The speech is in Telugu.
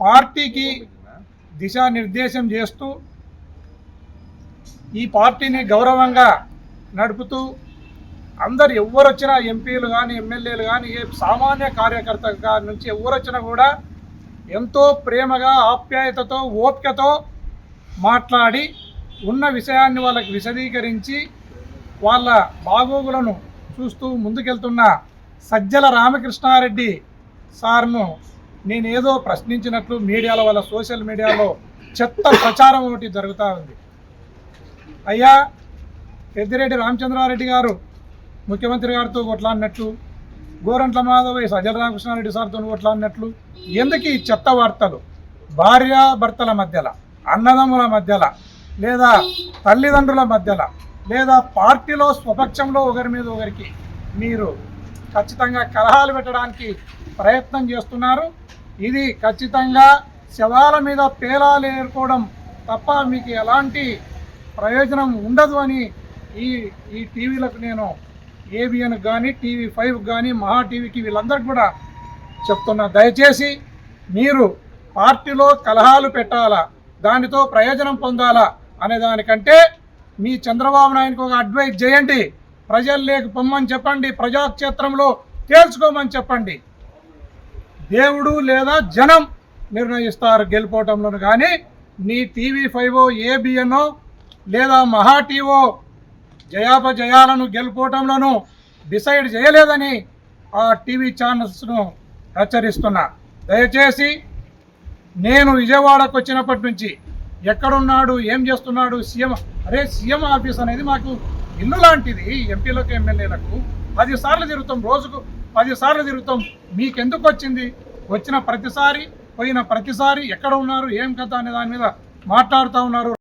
పార్టీకి దిశానిర్దేశం చేస్తూ ఈ పార్టీని గౌరవంగా నడుపుతూ అందరు ఎవరు వచ్చినా ఎంపీలు కానీ ఎమ్మెల్యేలు కానీ ఏ సామాన్య కార్యకర్త నుంచి ఎవరు వచ్చినా కూడా ఎంతో ప్రేమగా ఆప్యాయతతో ఓపికతో మాట్లాడి ఉన్న విషయాన్ని వాళ్ళకి విశదీకరించి వాళ్ళ బాగోగులను చూస్తూ ముందుకెళ్తున్న సజ్జల రామకృష్ణారెడ్డి సార్ను నేనేదో ప్రశ్నించినట్లు మీడియాలో వాళ్ళ సోషల్ మీడియాలో చెత్త ప్రచారం ఒకటి జరుగుతూ ఉంది. అయ్యా పెద్దిరెడ్డి రామచంద్రారెడ్డి గారు ముఖ్యమంత్రి గారితో కొట్లాడినట్లు గోరంట్ల మాధవ సజ్జల రామకృష్ణారెడ్డి సార్తో కొట్లాడినట్లు ఎందుకు ఈ చెత్త వార్తలు? భార్యాభర్తల మధ్యలో అన్నదమ్ముల మధ్యలో లేదా తల్లిదండ్రుల మధ్యలో లేదా పార్టీలో స్వపక్షంలో ఒకరి మీద ఒకరికి మీరు ఖచ్చితంగా కలహాలు పెట్టడానికి ప్రయత్నం చేస్తున్నారు? ఇది ఖచ్చితంగా శవాల మీద పేలాలు ఏరుకోవడం తప్ప మీకు ఎలాంటి ప్రయోజనం ఉండదు అని ఈ ఈ టీవీలకు నేను ఏబిఎన్ కానీ టీవీ ఫైవ్ కానీ మహా టీవీకి వీళ్ళందరికీ కూడా చెప్తున్నా. దయచేసి మీరు పార్టీలో కలహాలు పెట్టాలా? దానితో ప్రయోజనం పొందాలా? అనే దానికంటే మీ చంద్రబాబు నాయుడుకి ఒక అడ్వైజ్ చేయండి. ప్రజలు లేక పొమ్మని చెప్పండి. ప్రజాక్షేత్రంలో తేల్చుకోమని చెప్పండి. దేవుడు లేదా జనం నిర్ణయిస్తారు గెలుపోవటంలో కానీ నీ టీవీ ఫైవ్ ఏబిఎన్ఓ లేదా మహా టీవో జయాపజయాలను గెలుపోవటంలోనూ డిసైడ్ చేయలేదని ఆ టీవీ ఛానల్స్ను హెచ్చరిస్తున్నా. దయచేసి నేను విజయవాడకు వచ్చినప్పటి నుంచి ఎక్కడున్నాడు ఏం చేస్తున్నాడు సీఎం అరే సీఎం ఆఫీస్ అనేది మాకు ఇల్లు లాంటిది. ఎంపీలకు ఎమ్మెల్యేలకు పది సార్లు తిరుగుతాం రోజుకు. పదిసార్లు తిరుగుతాం. మీకెందుకు వచ్చింది? వచ్చిన ప్రతిసారి పోయిన ప్రతిసారి ఎక్కడ ఉన్నారు? ఏం కథ అనే దాని మీద మాట్లాడుతూ ఉన్నారు.